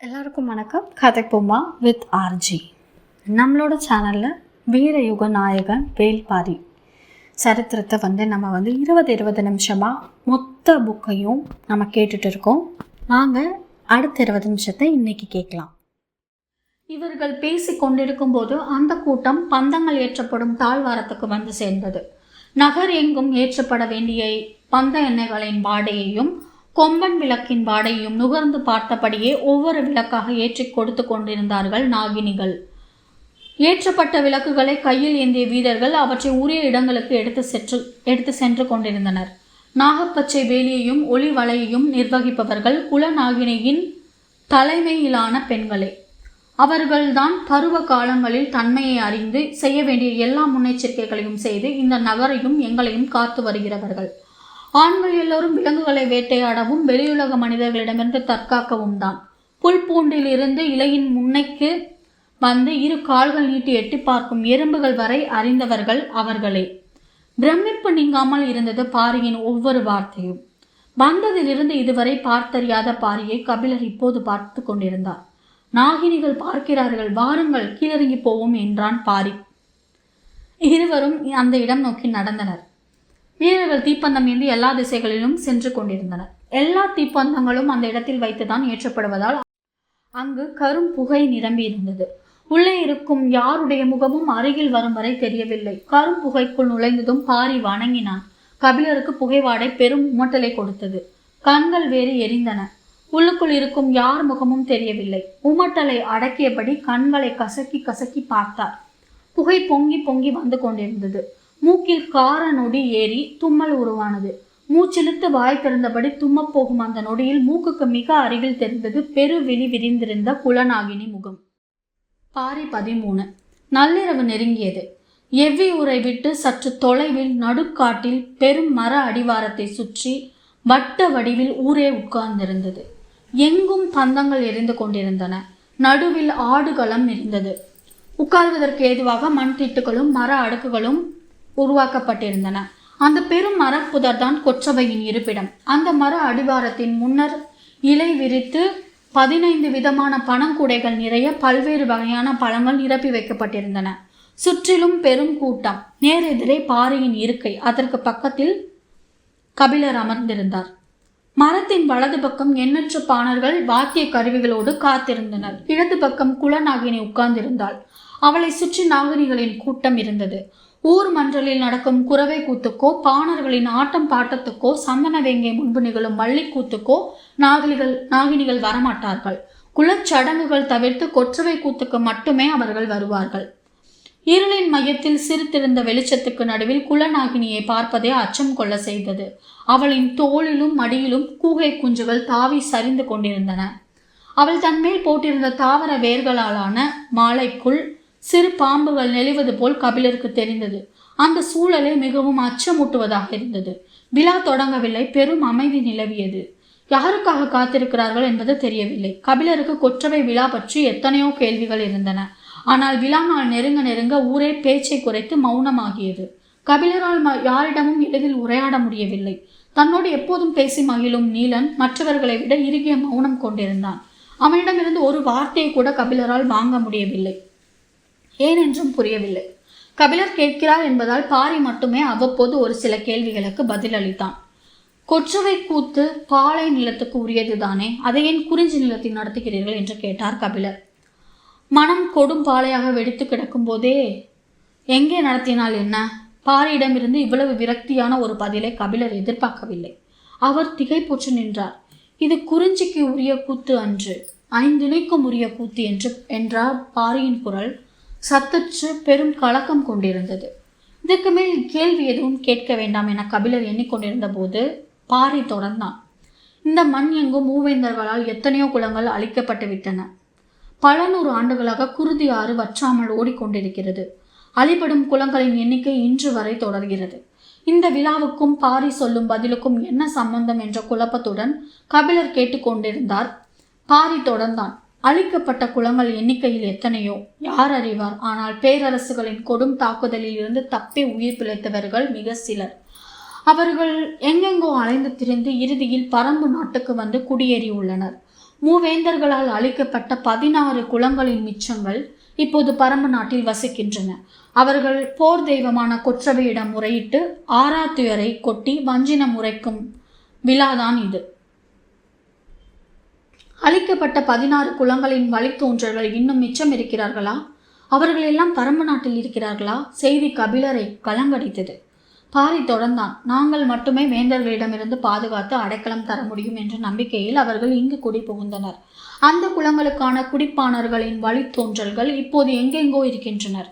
எல்லாருக்கும் வணக்கம். கதை கதைப்போமா வித் ஆர்ஜி நம்மளோட சேனலில் வீரயுக நாயகன் வேல்பாரி சரித்திரத்தை வந்து நம்ம வந்து இருபது இருபது நிமிஷமாக மொத்த புக்கையும் நம்ம கேட்டுட்டு இருக்கோம். வாங்க அடுத்த இருபது நிமிஷத்தை இன்னைக்கு கேட்கலாம். இவர்கள் பேசி கொண்டிருக்கும் போது அந்த கூட்டம் பந்தங்கள் ஏற்றப்படும் தாழ்வாரத்துக்கு வந்து சேர்ந்தது. நகர் எங்கும் ஏற்றப்பட வேண்டிய பந்த எண்ணெய்களின் வாடையையும் கொம்பன் விளக்கின் வாடையும் நுகர்ந்து பார்த்தபடியே ஒவ்வொரு விளக்காக ஏற்றி கொடுத்து கொண்டிருந்தார்கள் நாகினிகள். ஏற்றப்பட்ட விளக்குகளை கையில் ஏந்திய வீரர்கள் அவற்றை உரிய இடங்களுக்கு எடுத்து சென்று எடுத்து சென்று கொண்டிருந்தனர். நாகப்பச்சை வேலியையும் ஒளி வலையையும் நிர்வகிப்பவர்கள் குலநாகினியின் தலைமையிலான பெண்களே. அவர்கள்தான் பருவ காலங்களில் தன்மையை அறிந்து செய்ய வேண்டிய எல்லா முன்னெச்சரிக்கைகளையும் செய்து இந்த நகரையும் எங்களையும் காத்து வருகிறவர்கள். ஆண்கள் எல்லோரும் விலங்குகளை வேட்டையாடவும் வெளியுலக மனிதர்களிடமிருந்து தற்காக்கவும் தான் புல் பூண்டில் இருந்து இலையின் முன்னைக்கு வந்து இரு கால்கள் நீட்டி எட்டி பார்க்கும் எறும்புகள் வரை அறிந்தவர்கள் அவர்களே. பிரமிப்பு நீங்காமல் இருந்தது பாரியின் ஒவ்வொரு வார்த்தையும். வந்ததிலிருந்து இதுவரை பார்த்தறியாத பாரியை கபிலர் இப்போது பார்த்து கொண்டிருந்தார். நாகினிகள் பார்க்கிறார்கள் வாருங்கள் கீழறங்கி போவோம் என்றான் பாரி. இருவரும் அந்த இடம் நோக்கி நடந்தனர். வீரர்கள் தீப்பந்தம் ஏந்தி எல்லா திசைகளிலும் சென்று கொண்டிருந்தனர். எல்லா தீப்பந்தங்களும் அந்த இடத்தில் வைத்துதான் ஏற்றப்படுவதால் அங்கு கரும் புகை நிரம்பி இருந்தது. உள்ளே இருக்கும் யாருடைய முகமும் அருகில் வரும் வரை தெரியவில்லை. கரும் புகைக்குள் நுழைந்ததும் பாரி வணங்கினான். கபிலருக்கு புகைவாடை பெரும் உமட்டலை கொடுத்தது. கண்கள் வேறு எரிந்தன. உள்ளுக்குள் இருக்கும் யார் முகமும் தெரியவில்லை. உமட்டலை அடக்கியபடி கண்களை கசக்கி கசக்கி பார்த்தார். புகை பொங்கி பொங்கி வந்து கொண்டிருந்தது. மூக்கில் கார நொடி ஏறி தும்மல் உருவானது. மூச்சிழுத்து வாய் திறந்தபடி தும்மப் போகும் அந்த நொடியில் மூக்குக்கு மிக அருகில் தெரிந்தது பெருவிழி விரிந்திருந்த குலநாகினி முகம். பாரி பதிமூணு. நள்ளிரவு நெருங்கியது. எவ்வியூரை விட்டு சற்று தொலைவில் நடுக்காட்டில் பெரும் மர அடிவாரத்தை சுற்றி வட்ட வடிவில் ஊரே உட்கார்ந்திருந்தது. எங்கும் பந்தங்கள் எரிந்து கொண்டிருந்தன. நடுவில் ஆடுகளம் இருந்தது. உட்கார்வதற்கு ஏதுவாக மண் திட்டுகளும் மர அடுக்குகளும் உருவாக்கப்பட்டிருந்தன. அந்த பெரும் மரப்புதர் தான் கொற்றவையின் இருப்பிடம். அந்த மர அடிவாரத்தின் முன்னர் இலை விரித்து பதினைந்து விதமான பணங்குடைகள் நிறைய பல்வேறு வகையான பழங்கள் நிரப்பி வைக்கப்பட்டிருந்தன. சுற்றிலும் பெரும் கூட்டம். நேரெதிரே பாறையின் இருக்கை. அதற்கு பக்கத்தில் கபிலர் அமர்ந்திருந்தார். மரத்தின் வலது பக்கம் எண்ணற்ற பாணர்கள் வாத்திய கருவிகளோடு காத்திருந்தனர். இடது பக்கம் குலநாகினி உட்கார்ந்திருந்தாள். அவளை சுற்றி நாகினிகளின் கூட்டம் இருந்தது. ஊர் மன்றலில் நடக்கும் குறவை கூத்துக்கோ பாணர்களின் ஆட்டம் பாட்டத்துக்கோ சந்தன வேங்கை முன்பு நிகழும் மல்லிக்கூத்துக்கோ நாகினிகள் நாகினிகள் வரமாட்டார்கள். குலச்சடங்குகள் தவிர்த்து கொற்றவை கூத்துக்கு மட்டுமே அவர்கள் வருவார்கள். இருளின் மையத்தில் சிரித்திருந்த வெளிச்சத்துக்கு நடுவில் குலநாகினியை பார்ப்பதே அச்சம் கொள்ள செய்தது. அவளின் தோளிலும் மடியிலும் கூகை குஞ்சுகள் தாவி சரிந்து கொண்டிருந்தன. அவள் தன்மேல் போட்டிருந்த தாவர வேர்களாலான மாலைக்குள் சிறு பாம்புகள் நெளிவது போல் கபிலருக்கு தெரிந்தது. அந்த சூழலே மிகவும் அச்சமூட்டுவதாக இருந்தது. விழா தொடங்கவில்லை பெரும் அமைதி நிலவியது. யாருக்காக காத்திருக்கிறார்கள் என்பது தெரியவில்லை. கபிலருக்கு கொற்றவை விழா பற்றி எத்தனையோ கேள்விகள் இருந்தன. ஆனால் விழா நாள் நெருங்க நெருங்க ஊரே பேச்சை குறைத்து மௌனமாகியது. கபிலரால் ம- யாரிடமும் எளிதில் உரையாட முடியவில்லை. தன்னோடு எப்போதும் பேசி மகிழும் நீலன் மற்றவர்களை விட இறுகிய மௌனம் கொண்டிருந்தான். அவனிடமிருந்து ஒரு வார்த்தையை கூட கபிலரால் வாங்க முடியவில்லை. ஏனென்றும் புரியவில்லை. கபிலர் கேட்கிறார் என்பதால் பாரி மட்டுமே அவ்வப்போது ஒரு சில கேள்விகளுக்கு பதிலளித்தான் கொற்றவை கூத்து பாலை நிலத்துக்கு உரியதுதானே? அதை ஏன் குறிஞ்சி நிலத்தில் நடத்துகிறீர்கள் என்று கேட்டார் கபிலர். மனம் கொடும் பாலையாக வெடித்து கிடக்கும் போதே எங்கே நடத்தினால் என்ன? பாரியிடமிருந்து இவ்வளவு விரக்தியான ஒரு பதிலை கபிலர் எதிர்பார்க்கவில்லை. அவர் திகைப்புற்று நின்றார். இது குறிஞ்சிக்கு உரிய கூத்து அன்று ஐந்திணைக்கும் உரிய கூத்து என்று என்றார் பாரியின் குரல் சத்தற்று பெரும் கலக்கம் கொண்டிருந்தது. இதற்கு மேல் கேள்வி எதுவும் கேட்க வேண்டாம் என கபிலர் எண்ணிக்கொண்டிருந்த போது பாரி தொடர்ந்தான். இந்த மண் எங்கும் மூவேந்தர்களால் எத்தனையோ குளங்கள் அழிக்கப்பட்டு விட்டன. பல நூறு ஆண்டுகளாக குருதி ஆறு வற்றாமல் ஓடிக்கொண்டிருக்கிறது. அழிபடும் குளங்களின் எண்ணிக்கை இன்று வரை தொடர்கிறது. இந்த விழாவுக்கும் பாரி சொல்லும் பதிலுக்கும் என்ன சம்பந்தம் என்ற குழப்பத்துடன் கபிலர் கேட்டுக்கொண்டிருந்தார். பாரி தொடர்ந்தான். அழிக்கப்பட்ட குளங்கள் எண்ணிக்கையில் எத்தனையோ? யார் அறிவார்? ஆனால் பேரரசுகளின் கொடும் தாக்குதலில் இருந்து தப்பி உயிர் பிழைத்தவர்கள் மிக சிலர். அவர்கள் எங்கெங்கோ அலைந்து திரிந்து இறுதியில் பரம்பு நாட்டுக்கு வந்து குடியேறியுள்ளனர் மூவேந்தர்களால் அழிக்கப்பட்ட பதினாறு குளங்களின் மிச்சங்கள் இப்போது பரம்பு நாட்டில் வசிக்கின்றன. அவர்கள் போர் தெய்வமான கொற்றவையிடம் முறையிட்டு ஆராத்துயரை கொட்டி வஞ்சினம் உரைக்கும் விழாதான் இது. அழிக்கப்பட்ட பதினாறு குலங்களின் வழித்தோன்றல்கள் இன்னும் மிச்சம் இருக்கிறார்களா அவர்கள் எல்லாம் பரம்பு நாட்டில் இருக்கிறார்களா? செய்தி கபிலரை கலங்கடித்தது. பாரி தொடர்ந்தான். நாங்கள் மட்டுமே வேந்தர்களிடமிருந்து பாதுகாத்து அடைக்கலம் தர முடியும் என்ற நம்பிக்கையில் அவர்கள் இங்கு குடி புகுந்தனர் அந்த குளங்களுக்கான குடிப்பானர்களின் வழித்தோன்றல்கள் இப்போது எங்கெங்கோ இருக்கின்றனர்.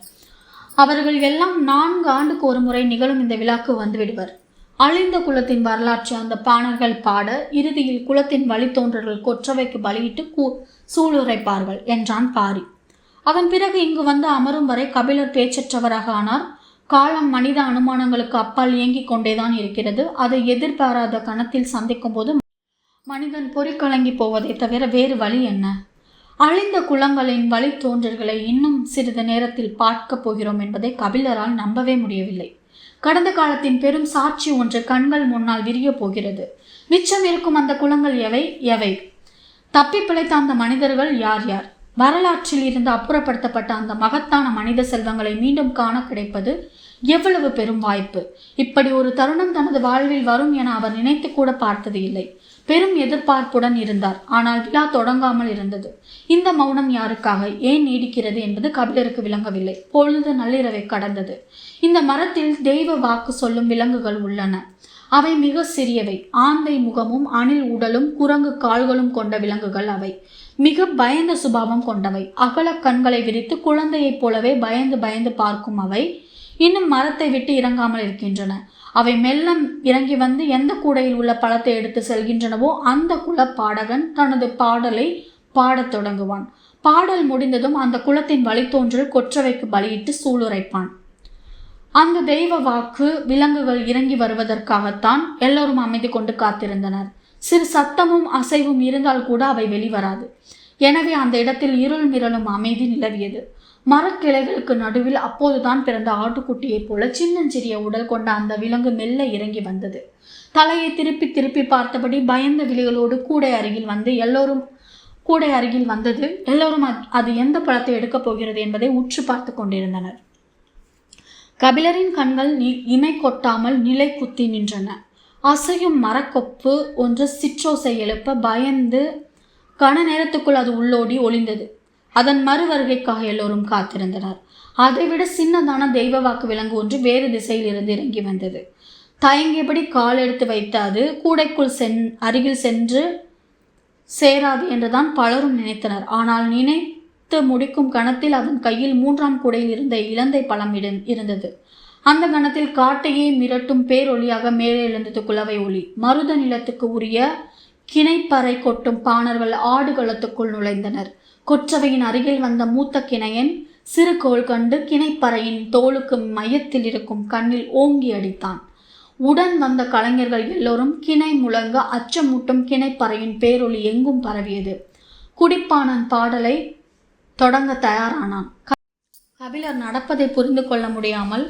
அவர்கள் எல்லாம் நான்கு ஆண்டுக்கு ஒரு முறை நிகழும் இந்த விழாக்கு வந்துவிடுவர். அழிந்த குலத்தின் வரலாற்று அந்த பாணர்கள் பாட இறுதியில் குலத்தின் வழித்தோன்றல்கள் கொற்றவைக்கு பலியிட்டு கூ சூளுரைப்பார்கள் என்றான் பாரி. அதன் பிறகு இங்கு வந்து அமரும் வரை கபிலர் பேச்சற்றவராக ஆனார். காலம் மனித அனுமானங்களுக்கு அப்பால் இயங்கிக் கொண்டேதான் இருக்கிறது. அதை எதிர்பாராத கணத்தில் சந்திக்கும் போது மனிதன் பொறிக்கலங்கி போவதை தவிர வேறு வழி என்ன? அழிந்த குலங்களின் வழித்தோன்றல்களை இன்னும் சிறிது நேரத்தில் பார்க்கப் போகிறோம் என்பதை கபிலரால் நம்பவே முடியவில்லை. கடந்த காலத்தின் பெரும் சாட்சி ஒன்று கண்கள் முன்னால் விரிய போகிறது. மிச்சம் இருக்கும் அந்த குலங்கள் எவை? எவை? தப்பி பிழைத்த அந்த மனிதர்கள் யார் யார்? வரலாற்றில் இருந்து அப்புறப்படுத்தப்பட்ட அந்த மகத்தான மனித செல்வங்களை மீண்டும் காண கிடைப்பது எவ்வளவு பெரும் வாய்ப்பு? இப்படி ஒரு தருணம் தனது வாழ்வில் வரும் என அவர் நினைத்து கூட பார்த்தது இல்லை. பெரும் எதிர்பார்ப்புடன் இருந்தார். ஆனால் விழா தொடங்காமல் இருந்தது. இந்த மௌனம் யாருக்காக ஏன் நீடிக்கிறது என்பது கபிலருக்கு விளங்கவில்லை. பொழுது நள்ளிரவை கடந்தது. இந்த மரத்தில் தெய்வ வாக்கு சொல்லும் விலங்குகள் உள்ளன. அவை மிக சிறியவை. ஆந்தை முகமும் அணில் உடலும் குரங்கு கால்களும் கொண்ட விலங்குகள் அவை. மிக பயந்த சுபாவம் கொண்டவை. அகல கண்களை விரித்து குழந்தையைப் போலவே பயந்து பயந்து பார்க்கும் அவை. இன்னும் மரத்தை விட்டு இறங்காமல் இருக்கின்றன. அவை மெல்ல இறங்கி வந்து எந்த கூடையில் உள்ள பழத்தை எடுத்து செல்கின்றனவோ அந்த குல பாடகன் தனது பாடலை பாடத் தொடங்குவான். பாடல் முடிந்ததும் அந்த குலத்தின் வழித்தோன்றல் கொற்றவைக்கு பலியிட்டு சூளுரைப்பான். அந்த தெய்வ வாக்கு விலங்குகள் இறங்கி வருவதற்காகத்தான் எல்லோரும் அமைதி கொண்டு காத்திருந்தனர். சிறு சத்தமும் அசைவும் இருந்தால் கூட அவை வெளிவராது. எனவே அந்த இடத்தில் இருள் மிரளும் அமைதி நிலவியது. மரக்கிளைகளுக்கு நடுவில் அப்போதுதான் பிறந்த ஆட்டுக்குட்டியைப் போல சின்னஞ்சிறிய உடல் கொண்ட அந்த விலங்கு மெல்ல இறங்கி வந்தது. தலையை திருப்பி திருப்பி பார்த்தபடி பயந்த விழிகளோடு கூடை அருகில் வந்து எல்லோரும் கூடை அருகில் வந்தது. எல்லோரும் அது எந்த பழத்தை எடுக்கப் போகிறது என்பதை உற்று பார்த்து கொண்டிருந்தனர். கபிலரின் கண்கள் இமை கொட்டாமல் நிலை குத்தி நின்றன. அசையும் மரக்கொப்பு ஒன்று சிற்றோசை எழுப்ப பயந்து கன நேரத்துக்குள் அது உள்ளோடி ஒளிந்தது. அதன் மறுவருகைக்காக எல்லோரும் காத்திருந்தனர். அதைவிட சின்னதான தெய்வ வாக்கு விலங்கு ஒன்று வேறு திசையில் இருந்து இறங்கி வந்தது. தயங்கியபடி கால் எடுத்து வைத்த அது கூடைக்குள் சென் அருகில் சென்று சேராது என்றுதான் பலரும் நினைத்தனர். ஆனால் நினைத்து முடிக்கும் கணத்தில் அதன் கையில் மூன்றாம் கூடையில் இருந்த இலந்தை பழம் இருந்தது. அந்த கணத்தில் காட்டையே மிரட்டும் பேரொலியாக மேலே எழுந்தது குலவை ஒளி. மருத நிலத்துக்கு உரிய கிணைப்பறை கொட்டும் பாணர்கள் ஆடுகளத்துக்குள் நுழைந்தனர். கொற்றவையின் அருகில் வந்த மூத்த கிணையன் சிறு கோள் கண்டு கிணைப்பறையின் தோளுக்கு மையத்தில் இருக்கும் கண்ணில் ஓங்கி அடித்தான். உடன் வந்த கலைஞர்கள் எல்லோரும் கிணை முழங்க அச்சமூட்டும் கிணைப்பறையின் பேரொளி எங்கும் பரவியது. குடிப்பானன் பாடலை தொடங்க தயாரானான். கபிலர் நடப்பதை புரிந்து கொள்ள முடியாமல்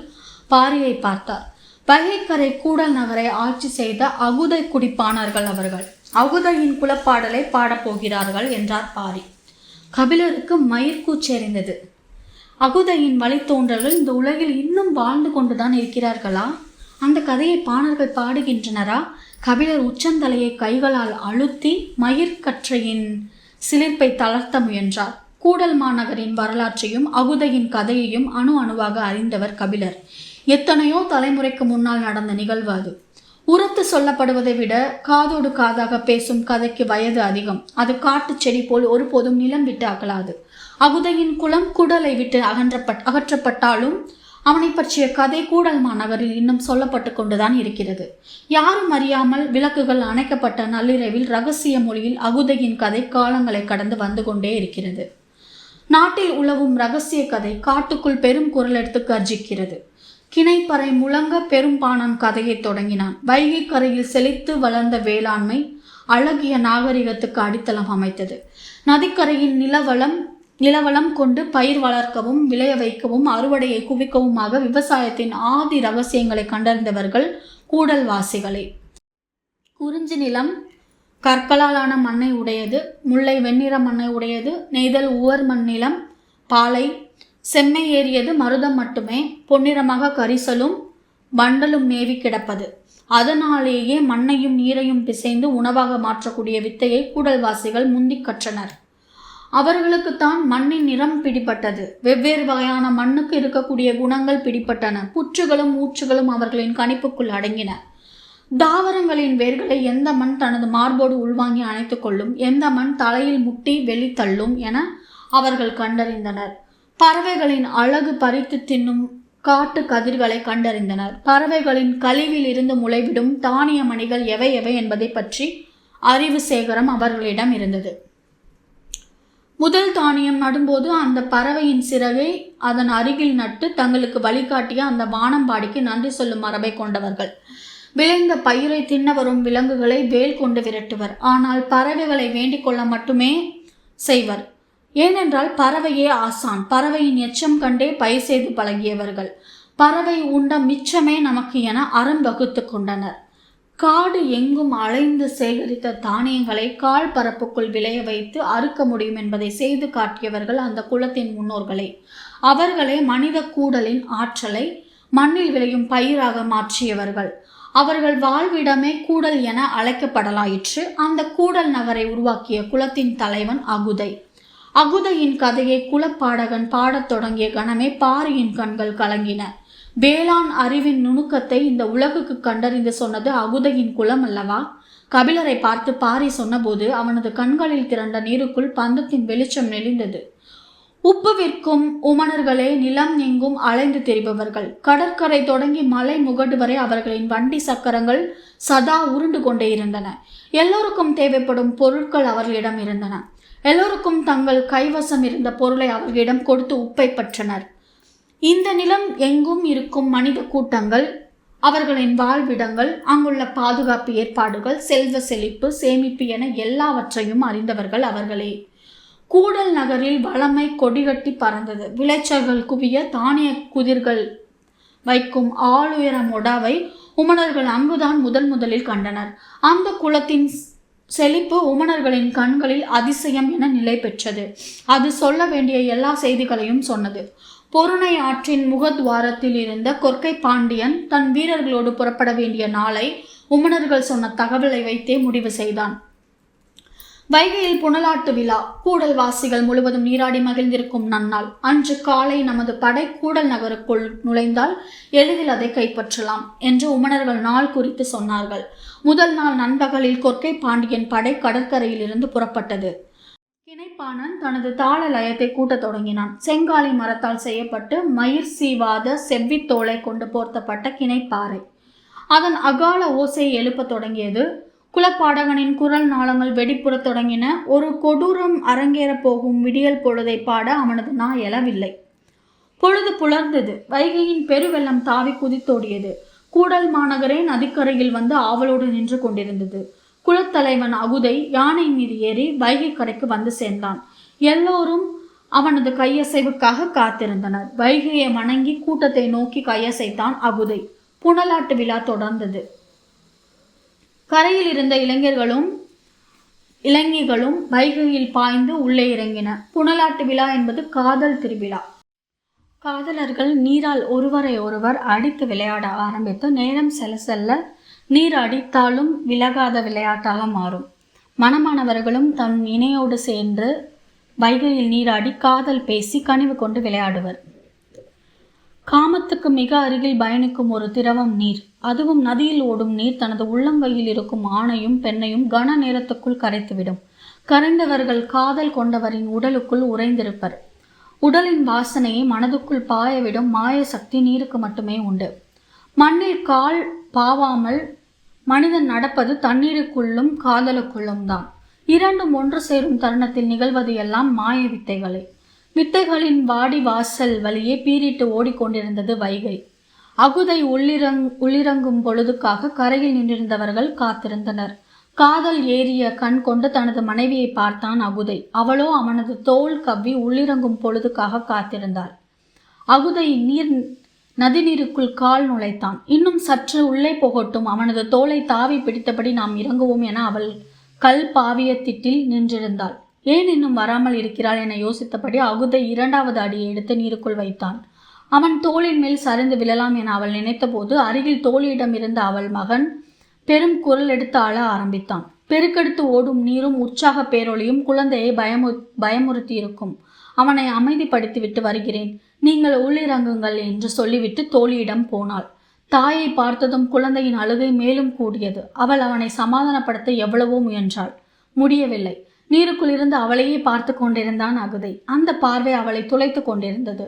பாரியை பார்த்தார். வைகைக்கரை கூடல் நகரை ஆட்சி செய்த அகுதை குடிப்பானர்கள் அவர்கள். அகுதையின் குலப்பாடலை பாடப்போகிறார்கள் என்றார் பாரி. கபிலருக்கு மயிர்கூச்செறிந்தது அகுதையின் வழித்தோன்றல்கள் இந்த உலகில் இன்னும் வாழ்ந்து கொண்டுதான் இருக்கிறார்களா? அந்த கதையை பாணர்கள் பாடுகின்றனரா? கபிலர் உச்சந்தலையை கைகளால் அழுத்தி மயிர்கற்றையின் சிலிர்ப்பை தளர்த்த முயன்றார். கூடல் மாநகரின் வரலாற்றையும் அகுதையின் கதையையும் அணு அணுவாக அறிந்தவர் கபிலர். எத்தனையோ தலைமுறைக்கு முன்னால் நடந்த நிகழ்வு அது. உரத்து சொல்லப்படுவதை விட காதோடு காதாக பேசும் கதைக்கு வயது அதிகம். அது காட்டு செடி போல் ஒருபோதும் நிலம் விட்டு அகலாது. அகுதையின் குளம் குடலை விட்டு அகன்றப்பட் அகற்றப்பட்டாலும் அவனை பற்றிய கதை கூடல் மாநகரில் இன்னும் சொல்லப்பட்டு கொண்டுதான் இருக்கிறது. யாரும் அறியாமல் விளக்குகள் அணைக்கப்பட்ட நள்ளிரவில் ரகசிய மொழியில் அகுதையின் கதை காலங்களை கடந்து வந்து கொண்டே இருக்கிறது. நாட்டில் உழவும் ரகசிய கதை காட்டுக்குள் பெரும் குரல் எடுத்து கர்ஜிக்கிறது. கிணைப்பறை முழங்க பெரும்பானான் கதையை தொடங்கினான். வைகை கரையில் செழித்து வளர்ந்த வேளாண்மை அழகிய நாகரிகத்துக்கு அடித்தளம் அமைத்தது. நதிக்கரையின் நிலவளம் நிலவளம் கொண்டு பயிர் வளர்க்கவும் விளைய வைக்கவும் அறுவடையை குவிக்கவுமாக விவசாயத்தின் ஆதி ரகசியங்களை கண்டறிந்தவர்கள் கூடல்வாசிகளே. குறிஞ்சி நிலம் கற்களாலான மண்ணை உடையது முல்லை வெண்ணிற மண்ணை உடையது நெய்தல் உவர் மண் நிலம் பாலை செம்மை ஏறியது மருதம் மட்டுமே. பொன்னிறமாக கரிசலும் வண்டலும் மேவி கிடப்பது. அதனாலேயே மண்ணையும் நீரையும் பிசைந்து உணவாக மாற்றக்கூடிய வித்தையை கூடல்வாசிகள் முந்திக் கற்றனர். அவர்களுக்குத்தான் மண்ணின் நிறம் பிடிப்பட்டது வெவ்வேறு வகையான மண்ணுக்கு இருக்கக்கூடிய குணங்கள் பிடிப்பட்டன புற்றுகளும் ஊற்றுகளும் அவர்களின் கணிப்புக்குள் அடங்கின. தாவரங்களின் வேர்களை எந்த மண் தனது மார்போடு உள்வாங்கி அணைத்துக்கொள்ளும் எந்த மண் தலையில் முட்டி வெளித்தள்ளும் என அவர்கள் கண்டறிந்தனர். பறவைகளின் அழகு பறித்து தின்னும் காட்டு கதிர்களை கண்டறிந்தனர். பறவைகளின் கழிவில் இருந்து முளைவிடும் தானிய மணிகள் எவை எவை என்பதை பற்றி அறிவு சேகரம் அவர்களிடம் இருந்தது. முதல் தானியம் நடும்போது அந்த பறவையின் சிறகை அதன் அருகில் நட்டு தங்களுக்கு வழிகாட்டிய அந்த வானம்பாடிக்கு நன்றி சொல்லும் மரபை கொண்டவர்கள். விளைந்த பயிரை தின்ன வரும் விலங்குகளை வேல் கொண்டு விரட்டுவர். ஆனால் பறவைகளை வேண்டிக் கொள்ள மட்டுமே செய்வர். ஏனென்றால் பறவையே ஆசான். பறவையின் எச்சம் கண்டே பயிர் செய்து பழகியவர்கள். பறவை உண்ட மிச்சமே நமக்கு என அறம் வகுத்து கொண்டனர். காடு எங்கும் அலைந்து சேகரித்த தானியங்களை கால் பரப்புக்குள் விளைய வைத்து அறுக்க முடியும் என்பதை செய்து காட்டியவர்கள் அந்த குலத்தின் முன்னோர்களே. அவர்களே மனித கூடலின் ஆற்றலை மண்ணில் விளையும் பயிராக மாற்றியவர்கள். அவர்கள் வாழ்விடமே கூடல் என அழைக்கப்படலாயிற்று. அந்த கூடல் நகரை உருவாக்கிய குலத்தின் தலைவன் அகுதை. அகுதையின் கதையை குலப்பாடகன் பாடத் தொடங்கிய கணமே பாரியின் கண்கள் கலங்கின. வேளாண் அறிவின் நுணுக்கத்தை இந்த உலகுக்கு கண்டறிந்து சொன்னது அகுதையின் குலம் அல்லவா? கபிலரை பார்த்து பாரி சொன்னபோது அவனது கண்களில் திரண்ட நீருக்குள் பந்தத்தின் வெளிச்சம் நெளிந்தது. உப்பு விற்கும் உமணர்களே நிலம் எங்கும் அலைந்து திரிபவர்கள். கடற்கரை தொடங்கி மலை முகடு வரை அவர்களின் வண்டி சக்கரங்கள் சதா உருண்டு கொண்டே இருந்தன. எல்லோருக்கும் தேவைப்படும் பொருட்கள் அவர்களிடம் இருந்தன. எல்லோருக்கும் தங்கள் கைவசம் இருந்த பொருளை அவர்களிடம் கொடுத்து உப்பை பற்றனர். இந்த நிலம் எங்கும் இருக்கும் மனித கூட்டங்கள் அவர்களின் வாழ்விடங்கள் அங்குள்ள பாதுகாப்பு ஏற்பாடுகள் செல்வ செழிப்பு சேமிப்பு என எல்லாவற்றையும் அறிந்தவர்கள் அவர்களே. கூடல் நகரில் வளமை கொடிகட்டி பறந்தது. விளைச்சல்கள் குவிய தானிய குதிர்கள் வைக்கும் ஆளுயர மொடாவை உமணர்கள் அங்குதான் முதன் முதலில் கண்டனர். அந்த குளத்தின் செழிப்பு உமணர்களின் கண்களில் அதிசயம் என நிலை பெற்றது. அது சொல்ல வேண்டிய எல்லா செய்திகளையும் சொன்னது. பொருணை ஆற்றின் முகத்வாரத்தில் இருந்த கொற்கை பாண்டியன் தன் வீரர்களோடு புறப்பட வேண்டிய நாளை உமணர்கள் சொன்ன தகவலை வைத்தே முடிவு செய்தான். வைகையில் புனலாட்டு விழா. கூடல் வாசிகள் முழுவதும் நீராடி மகிழ்ந்திருக்கும் நன்னாள். அன்று காலை நமது படை கூடல் நகருக்குள் நுழைந்தால் எளிதில் அதை கைப்பற்றலாம் என்று உமணர்கள் நாள் குறித்து சொன்னார்கள். முதல் நாள் நண்பகலில் கொற்கை பாண்டியன் படை கடற்கரையில் இருந்து புறப்பட்டது. கிணைப்பானன் தனது தாள லயத்தை கூட்டத் தொடங்கினான். செங்காலி மரத்தால் செய்யப்பட்டு மயிர் சீவாத செவ்வித்தோலை கொண்டு போர்த்தப்பட்ட கிணைப்பாறை. அதன் அகால ஓசையை எழுப்பத் தொடங்கியது குலப்பாடகனின் குரல் நாளங்கள் வெடிப்புறத் தொடங்கின ஒரு கொடூரம் அரங்கேறப் போகும் விடியல் பொழுதை பாட அவனது நா எழவில்லை. பொழுது புலர்ந்தது. வைகையின் பெருவெள்ளம் தாவி குதித்தோடியது. கூடல் மாநகரே நதிக்கரையில் வந்து ஆவலோடு நின்று கொண்டிருந்தது. குலத்தலைவன் அகுதை யானை மீது ஏறி வைகை கரைக்கு வந்து சேர்ந்தான். எல்லோரும் அவனது கையசைவுக்காக காத்திருந்தனர். வைகையை வணங்கி கூட்டத்தை நோக்கி கையசைத்தான் அகுதை. புனலாட்டு விழா தொடர்ந்தது. கரையில் இருந்த இளைஞர்களும் இளைஞர்களும் வைகையில் பாய்ந்து உள்ளே இறங்கின. புனலாட்டு விழா என்பது காதல் திருவிழா. காதலர்கள் நீரால் ஒருவரை ஒருவர் அடித்து விளையாட ஆரம்பித்து நேரம் செல்ல செல்ல நீர் அடித்தாலும் விலகாத விளையாட்டாக மாறும். மணமானவர்களும் தம் இணையோடு சேர்ந்து வைகையில் நீராடி காதல் பேசி கனிவு கொண்டு விளையாடுவர். காமத்துக்கு மிக அருகில் பயணிக்கும் ஒரு திரவம் நீர். அதுவும் நதியில் ஓடும் நீர் தனது உள்ளங்கையில் இருக்கும் ஆணையும் பெண்ணையும் கன நேரத்துக்குள் கரைத்துவிடும். கரைந்தவர்கள் காதல் கொண்டவரின் உடலுக்குள் உறைந்திருப்பர். உடலின் வாசனையை மனதுக்குள் பாயவிடும் மாய சக்தி நீருக்கு மட்டுமே உண்டு. மண்ணில் கால் பாவாமல் மனிதன் நடப்பது தண்ணீருக்குள்ளும் காதலுக்குள்ளும் தான். இரண்டும் ஒன்று சேரும் தருணத்தில் நிகழ்வது எல்லாம் மாய வித்தைகளே. வித்தைகளின் வாடி வாசல் வழியே பீறிட்டு ஓடிக்கொண்டிருந்தது வைகை. அகுதை உள்ளிறங் உள்ளிறங்கும் பொழுதுக்காக கரையில் நின்றிருந்தவர்கள் காத்திருந்தனர். காதல் ஏறிய கண் கொண்டு தனது மனைவியை பார்த்தான் அகுதை. அவளோ அவனது தோல் கவ்வி உள்ளிறங்கும் பொழுதுக்காக காத்திருந்தாள். அகுதை நீர் நதிநீருக்குள் கால் நுழைத்தான். இன்னும் சற்று உள்ளே போகட்டும் அவனது தோலை தாவி பிடித்தபடி நாம் இறங்குவோம் என அவள் கல் பாவியத்திட்டில் நின்றிருந்தாள். ஏன் இன்னும் வராமல் இருக்கிறாள் என யோசித்தபடி அகுதை இரண்டாவது அடியை எடுத்து நீருக்குள் வைத்தான். அவன் தோளின் மேல் சரிந்து விழலாம் என அவள் நினைத்தபோது அருகில் தோழியிடம் இருந்த அவள் மகன் பெரும் குரல் எடுத்து அழ ஆரம்பித்தான். பெருக்கெடுத்து ஓடும் நீரும் உற்சாக பேரொளியும் குழந்தையை பயமு பயமுறுத்தி இருக்கும் அவனை அமைதிப்படுத்திவிட்டு வருகிறேன். நீங்கள் உள்ளிறங்குங்கள் என்று சொல்லிவிட்டு தோழியிடம் போனாள். தாயை பார்த்ததும் குழந்தையின் அழுகை மேலும் கூடியது. அவள் அவனை சமாதானப்படுத்த எவ்வளவோ முயன்றாள். முடியவில்லை. நீருக்குள் இருந்து அவளையே பார்த்து கொண்டிருந்தான் அகுதை. அந்த பார்வை அவளை துளைத்து கொண்டிருந்தது.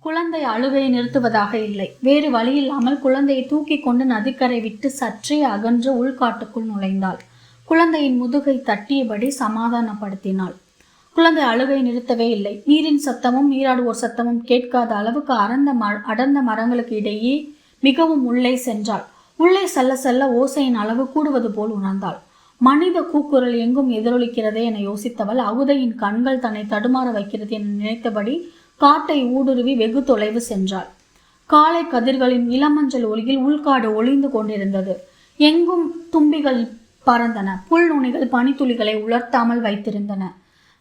குழந்தை அழுகையை நிறுத்துவதாக இல்லை. வேறு வழியில்லாமல் குழந்தையை தூக்கி கொண்டு நதிக்கரை விட்டு சற்றே அகன்று உள்காட்டுக்குள் நுழைந்தாள். குழந்தையின் முதுகை தட்டியபடி சமாதானப்படுத்தினாள். குழந்தை அழுகை நிறுத்தவே இல்லை. நீரின் சத்தமும் நீராடுவோர் சத்தமும் கேட்காத அளவுக்கு அறந்த ம அடர்ந்த மரங்களுக்கு இடையே மிகவும் உள்ளே சென்றாள். உள்ளே செல்ல செல்ல ஓசையின் அளவு கூடுவது போல் உணர்ந்தாள். மனித கூக்குரல் எங்கும் எதிரொலிக்கிறதே என யோசித்தவள் அகுதையின் கண்கள் தன்னை தடுமாற வைக்கிறது என நினைத்தபடி காட்டை ஊடுருவி வெகு தொலைவு சென்றாள். காலை கதிர்களின் இளமஞ்சள் ஒளியில் உள்காடு ஒளிந்து கொண்டிருந்தது. எங்கும் தும்பிகள் பறந்தன. புல் நுனிகள் பனித்துளிகளை உலர்த்தாமல் வைத்திருந்தன.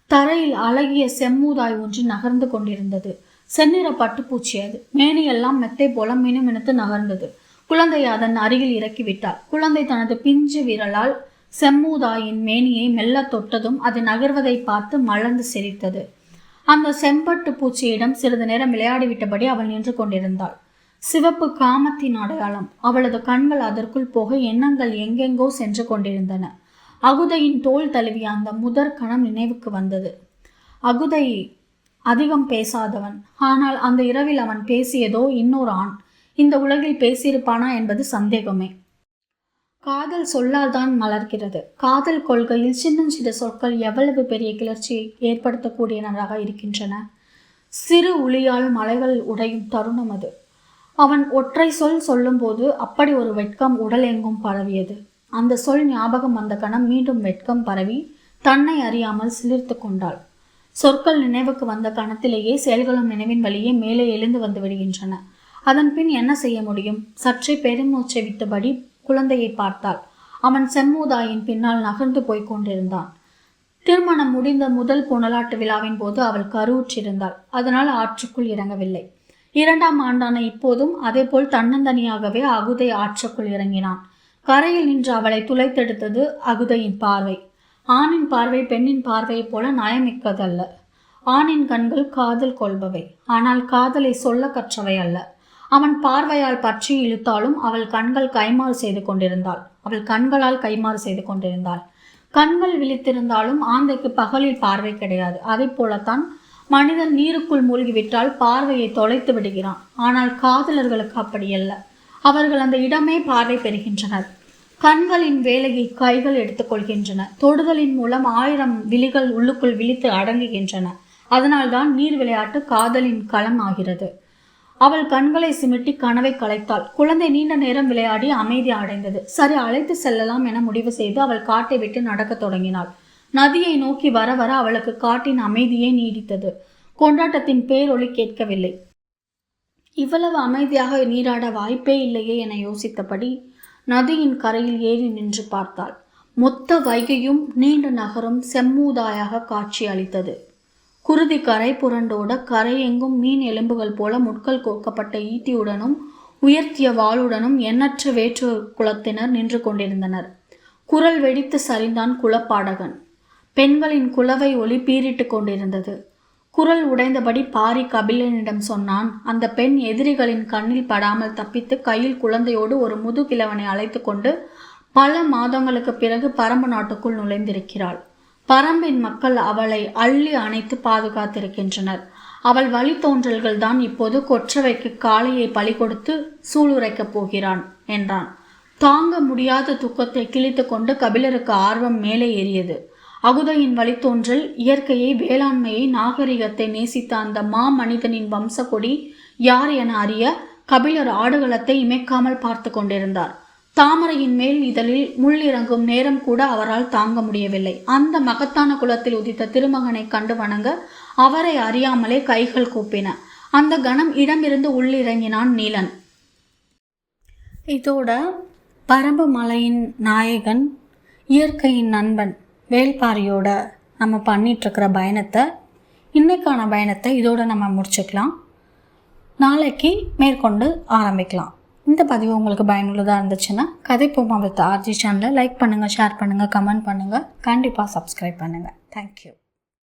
தரையில் அழகிய செம்மூதாய் ஒன்று நகர்ந்து கொண்டிருந்தது. செந்நிற பட்டுப்பூச்சி அது. மேனியெல்லாம் மெத்தை போல மினுமினுத்து நகர்ந்தது. குழந்தை அதன் அருகில் இறக்கிவிட்டாள். குழந்தை தனது பிஞ்சு விரலால் செம்மூதாயின் மேனியை மெல்ல தொட்டதும் அது நகர்வதை பார்த்து மலர்ந்து சிரித்தது. அந்த செம்பட்டு பூச்சியிடம் சிறிது நேரம் விளையாடிவிட்டபடி அவள் நின்று கொண்டிருந்தாள். சிவப்பு காமத்தின் அடையாளம். அவளது கண்கள் அதற்குள் போக எண்ணங்கள் எங்கெங்கோ சென்று கொண்டிருந்தன. அகுதையின் தோல் தழுவிய அந்த முதற் கணம் நினைவுக்கு வந்தது. அகுதை அதிகம் பேசாதவன். ஆனால் அந்த இரவில் அவன் பேசியதோ இன்னொரு ஆண். இந்த உலகில் பேசியிருப்பானா என்பது சந்தேகமே. காதல் சொல்லால் தான் மலர்கிறது. காதல் கொள்கையில் சின்னஞ்சிறு சொற்கள் எவ்வளவு பெரிய கிளர்ச்சியை ஏற்படுத்தக்கூடியனராக இருக்கின்றன? சிறு உளியால் மலைகள் உடையும் தருணம் அது. அவன் ஒற்றை சொல் சொல்லும்போது அப்படி ஒரு வெட்கம் உடல் எங்கும் பரவியது. அந்த சொல் ஞாபகம் வந்த கணம் மீண்டும் வெட்கம் பரவி தன்னை அறியாமல் சிலிர்த்து கொண்டாள். சொற்கள் நினைவுக்கு வந்த கணத்திலேயே செயல்களும் நினைவின் வழியே மேலே எழுந்து வந்து விடுகின்றன. அதன் பின் என்ன செய்ய முடியும்? சற்றே பெருமூச்சை விட்டபடி குழந்தையை பார்த்தாள். அவன் செம்மூதாயின் பின்னால் நகர்ந்து போய்க் கொண்டிருந்தான். திருமணம் முடிந்த முதல் புனலாட்டு விழாவின் போது அவள் கருவுற்றிருந்தாள். அதனால் ஆற்றுக்குள் இறங்கவில்லை. இரண்டாம் ஆண்டான இப்போதும் அதேபோல் தன்னந்தனியாகவே அகுதை ஆற்றுக்குள் இறங்கினான். கரையில் நின்று அவளை துளைத்தெடுத்தது அகுதையின் பார்வை. ஆணின் பார்வை பெண்ணின் பார்வையைப் போல நயமிக்கதல்ல. ஆணின் கண்கள் காதல் கொள்பவை. ஆனால் காதலை சொல்ல கற்றவை அல்ல. அவன் பார்வையால் பற்றி இழுத்தாலும் அவள் கண்கள் கைமாறு செய்து கொண்டிருந்தாள். அவள் கண்களால் கைமாறு செய்து கொண்டிருந்தாள். கண்கள் விழித்திருந்தாலும் ஆந்தைக்கு பகலில் பார்வை கிடையாது. அதை போலத்தான் மனிதன் நீருக்குள் மூழ்கிவிட்டால் பார்வையை தொலைத்து விடுகிறான். ஆனால் காதலர்களுக்கு அப்படியல்ல அவர்கள் அந்த இடமே பார்வை பெறுகின்றனர். கண்களின் வேலையை கைகள் எடுத்துக்கொள்கின்றன தொடுதலின் மூலம் ஆயிரம் விழிகள் உள்ளுக்குள் விழித்து அடங்குகின்றன. அதனால்தான் நீர் விளையாட்டு காதலின் களம் ஆகிறது. அவள் கண்களை சிமிட்டி கனவை கலைத்தாள் குழந்தை நீண்ட நேரம் விளையாடி அமைதி அடைந்தது. சரி அழைத்து செல்லலாம் என முடிவு செய்து அவள் காட்டை விட்டு நடக்கத் தொடங்கினாள். நதியை நோக்கி வர வர அவளுக்கு காட்டின் அமைதியே நீடித்தது. கொண்டாட்டத்தின் பேரொளி கேட்கவில்லை. இவ்வளவு அமைதியாக நீராட வாய்ப்பே இல்லையே என யோசித்தபடி நதியின் கரையில் ஏறி நின்று பார்த்தாள். மொத்த வைகையும் நீண்ட நகரும் செம்மூதாயாக காட்சி அளித்தது. குருதி கரை புரண்டோட கரை எங்கும் மீன் எலும்புகள் போல முட்கள் கோக்கப்பட்ட ஈட்டியுடனும் உயர்த்திய வாளுடனும் எண்ணற்ற வேற்று குலத்தினர் நின்று கொண்டிருந்தனர். குரல் வெடித்து சரிந்தான் குலப்பாடகன். பெண்களின் குலவை ஒளி பீறிட்டு கொண்டிருந்தது. குரல் உடைந்தபடி பாரி கபிலனிடம் சொன்னான் அந்த பெண் எதிரிகளின் கண்ணில் படாமல் தப்பித்து கையில் குழந்தையோடு ஒரு முதுகிழவனை அழைத்து கொண்டு பல மாதங்களுக்கு பிறகு பரம்பு நாட்டுக்குள் நுழைந்திருக்கிறாள். பரம்பின் மக்கள் அவளை அள்ளி அணைத்து பாதுகாத்திருக்கின்றனர். அவள் வழித்தோன்றல்கள் தான் இப்போது கொற்றவைக்கு காளையை பலி கொடுத்து சூளுரைக்கப் போகிறான் என்றான். தாங்க முடியாத துக்கத்தை கிழித்து கொண்டு கபிலருக்கு ஆர்வம் மேலே ஏறியது. அகுதையின் வழித்தோன்றல் இயற்கையை வேளாண்மையை நாகரிகத்தை நேசித்த அந்த மா மனிதனின் வம்சக்கொடி யார் என அறிய கபிலர் ஆடுகளத்தை இமைக்காமல் பார்த்து கொண்டிருந்தார். தாமரையின் மேல் இதழில் முள் இறங்கும் நேரம் கூட அவரால் தாங்க முடியவில்லை. அந்த மகத்தான குலத்தில் உதித்த திருமகனை கண்டு வணங்க அவரை அறியாமலே கைகள் கூப்பின. அந்த கணம் இடமிருந்து உள்ளிறங்கினான் நீலன். இதோட பரம்பு மலையின் நாயகன் இயற்கையின் நண்பன் வேல்பாரியோட நம்ம பண்ணிகிட்ருக்கிற பயணத்தை இன்றைக்கான பயணத்தை இதோடு நம்ம முடிச்சுக்கலாம். நாளைக்கு மேற்கொண்டு ஆரம்பிக்கலாம். இந்த பதிவு உங்களுக்கு பயனுள்ளதாக இருந்துச்சுன்னா கதை போமா வித் ஆர்ஜி சேனலை லைக் பண்ணுங்கள் ஷேர் பண்ணுங்கள் கமெண்ட் பண்ணுங்கள் கண்டிப்பாக சப்ஸ்கிரைப் பண்ணுங்கள் தேங்க்யூ